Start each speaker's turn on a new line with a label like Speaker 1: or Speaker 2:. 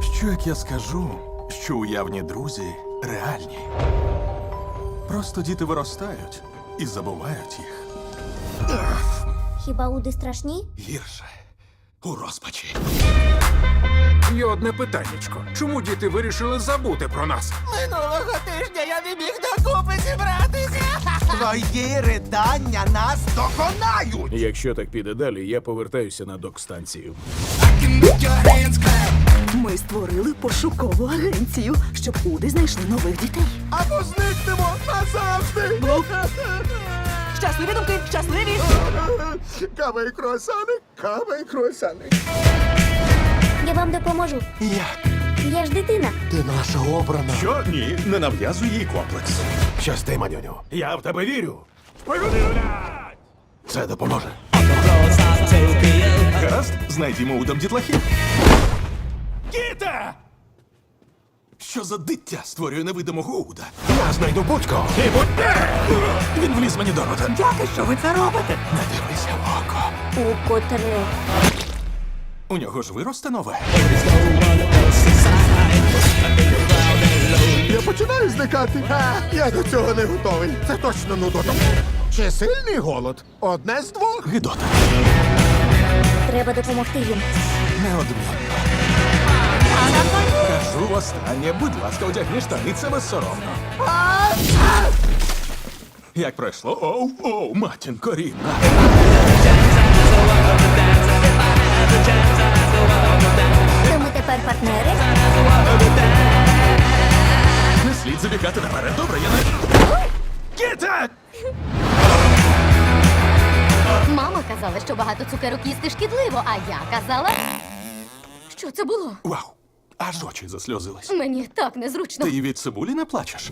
Speaker 1: Що як я скажу, що уявні друзі реальні? Просто діти виростають і забувають їх.
Speaker 2: Хіба уди страшні?
Speaker 1: Гірше у розпачі.
Speaker 3: Є одне питаннячко. Чому діти вирішили забути про нас?
Speaker 4: Минулого тижня я не міг докупи зібратися.
Speaker 5: Твої ридання нас доконають!
Speaker 3: Якщо так піде далі, я повертаюся на док-станцію.
Speaker 6: Ми створили пошукову агенцію, щоб Уди знайшли нових дітей.
Speaker 5: Або зникнемо назавжди!
Speaker 6: Щасливі думки, щасливі!
Speaker 5: Кава і круасани, кава і круасани.
Speaker 2: Я вам допоможу.
Speaker 5: Як?
Speaker 2: Я ж дитина.
Speaker 5: Ти наша обрана.
Speaker 1: Що ні, не нав'язуй їй комплекс.
Speaker 5: Щасти, манюню.
Speaker 1: Я в тебе вірю.
Speaker 5: Це допоможе.
Speaker 1: Гаразд, знайдімо удам дітлахів. Діта! Що за диття створює невидимого Уда?
Speaker 5: Я знайду будь-кого.
Speaker 1: Він вліз мені до рота.
Speaker 5: Дяки, що ви це робите?
Speaker 1: Не дивися в око.
Speaker 2: У котре.
Speaker 1: У нього ж виросте нове.
Speaker 5: Я починаю зникати. А, я до цього не готовий. Це точно нудота. Чи сильний голод? Одне з двох.
Speaker 1: Гидота.
Speaker 2: Треба допомогти їм.
Speaker 1: Неодмінно. Кажу будь ласка, одягни штани, це безсоромно. Як пройшло? Оу, оу, матінко рідна.
Speaker 2: То ми тепер партнери.
Speaker 1: Не слід забігати наперед. Добре, я не. Гіта!
Speaker 7: Мама казала, що багато цукерок їсти шкідливо, а я казала. Що це було?
Speaker 1: Вау! Аж очі засльозились.
Speaker 7: Мені так незручно.
Speaker 1: Ти від цибулі не плачеш?